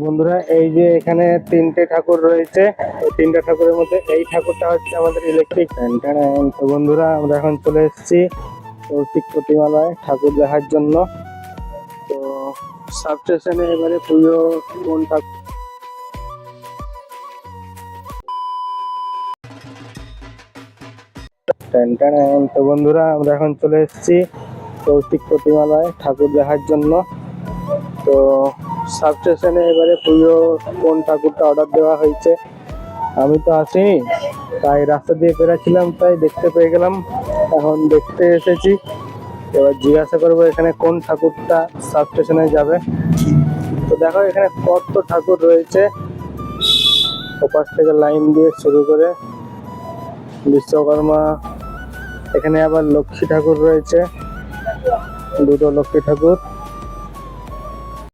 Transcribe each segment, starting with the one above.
বন্ধুরা, এই যে এখানে তিনটে ঠাকুর রয়েছে। তিনটে ঠাকুরের মধ্যে এই ঠাকুরটা হচ্ছে আমাদের ইলেকট্রিক তো বন্ধুরা, আমরা এখন চলে এসেছি কৌশিক প্রতিমালয় ঠাকুর দেখার জন্য। তো সাব স্টেশনে এবারে পুজো কোন ঠাকুর। তো বন্ধুরা, আমরা এখন চলে এসেছি কৌশিক প্রতিমালয় ঠাকুর দেখার জন্য। তো সাব স্টেশনে এবারে পুজো কোন ঠাকুরটা অর্ডার দেওয়া হয়েছে, আমি তো আসিনি। তাই রাস্তা দিয়ে বেরাচ্ছিলাম তাই দেখতে পেয়ে গেলাম। এখন দেখতে এসেছি। এবার জিজ্ঞাসা করব এখানে কোন ঠাকুরটা সাব স্টেশনে যাবে। তো দেখো, এখানে কত ঠাকুর রয়েছে। ওপাশ থেকে লাইন দিয়ে শুরু করে বিশ্বকর্মা, এখানে আবার লক্ষ্মী ঠাকুর রয়েছে। দুটো লক্ষ্মী ঠাকুর।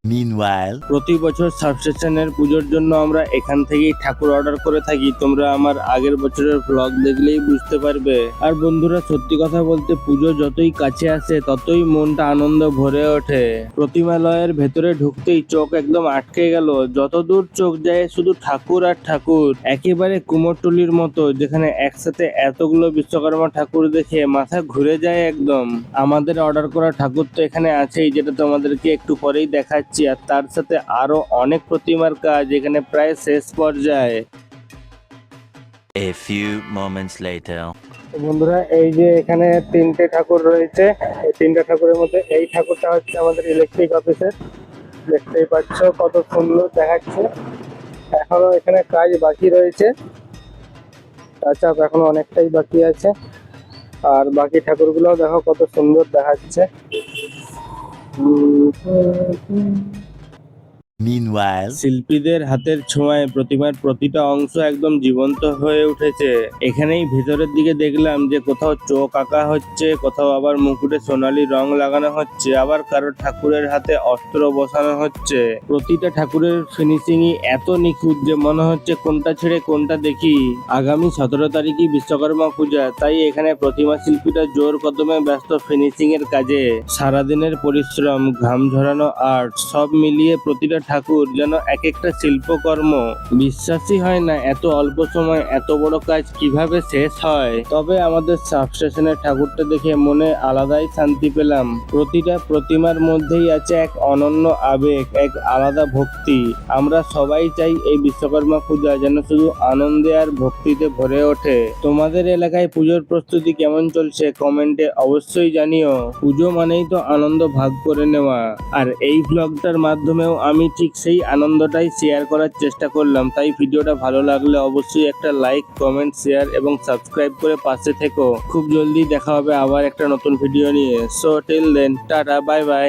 Meanwhile, প্রতি বছর সাবস্টেশনের পুজোর জন্য আমরা এখান থেকেই ঠাকুর অর্ডার করে থাকি। তোমরা আমার আগের বছরের ব্লগ দেখলেই বুঝতে পারবে। আর বন্ধুরা সত্যি কথা বলতে পুজো যতই কাছে আসে ততই মনটা আনন্দ ভরে ওঠে। প্রতিমালয়ের ভেতরে ঢুকতেই চোখ একদম আটকে গেল। যত দূর চোখ যায় শুধু ঠাকুর আর ঠাকুর। একেবারে কুমোরটুলির মতো যেখানে একসাথে এতগুলো বিশ্বকর্মা ঠাকুর দেখে মাথা ঘুরে যায় একদম। আমাদের অর্ডার করা ঠাকুর তো এখানে আছেই যেটা তোমাদেরকে একটু পরেই দেখাচ্ছি। আর তার সাথে আরও অনেক প্রতিমার কাজ এখানে প্রায় শেষ পর্যায়ে। A few moments later. বন্ধুরা এই যে এখানে তিনটে ঠাকুর রয়েছে এই তিনটে ঠাকুরের মধ্যে এই ঠাকুরটা হচ্ছে আমাদের ইলেকট্রিক অফিসের দেখতেই পাচ্ছ কত সুন্দর দেখাচ্ছে। এখনও এখানে কাজ বাকি রয়েছে। আপ এখনও অনেকটাই বাকি আছে। আর বাকি ঠাকুরগুলোও দেখো কত সুন্দর দেখাচ্ছে। Thank you. Meanwhile, শিল্পীদের হাতের ছোঁয়ায় প্রতিমার প্রতিটা অংশ একদম জীবন্ত হয়ে উঠেছে। এখানেই ভেতরের দিকে দেখলাম যে কোথাও চোখ আঁকা হচ্ছে কোথাও আবার মুকুটে সোনালি রং লাগানো হচ্ছে আবার কারও ঠাকুরের হাতে অস্ত্র বসানো হচ্ছে। প্রতিটা ঠাকুরের ফিনিশিংই এত নিখুঁত যে মনে হচ্ছে কোনটা ছেড়ে কোনটা দেখি। আগামী সতেরো তারিখই বিশ্বকর্মা পূজা তাই এখানে প্রতিমা শিল্পীরা জোর কদমে ব্যস্ত ফিনিশিং এর কাজে। সারাদিনের পরিশ্রম ঘাম ঝরানো আর্ট সব মিলিয়ে প্রতিটা ঠাকুর যেন এক একটা শিল্পকর্ম বিশ্বাসই হয় না, এত অল্প সময় এত বড় কাজ কীভাবে শেষ হয়? তবে আমাদের সাবস্টেশনের ঠাকুরটা দেখে মনে আলাদাই শান্তি পেলাম। প্রতিটা প্রতিমার মধ্যেই আছে এক অনন্য আবেগ, এক আলাদা ভক্তি। আমরা সবাই চাই এই বিশ্বকর্মা পূজা যেন শুধু আনন্দে আর ভক্তিতে ভরে ওঠে। তোমাদের এলাকায় পুজোর প্রস্তুতি কেমন চলছে কমেন্টে অবশ্যই জানিও। পুজো মানেই তো আনন্দ ভাগ করে নেওয়া। আর এই ব্লগটার মাধ্যমেও আমি ঠিক সেই আনন্দটাই শেয়ার করার চেষ্টা করলাম। তাই ভিডিওটা ভালো লাগলে অবশ্যই একটা লাইক কমেন্ট শেয়ার এবং সাবস্ক্রাইব করে পাশে থেকো। খুব জলদি দেখা হবে আবার একটা নতুন ভিডিও নিয়ে। So till then tata bye bye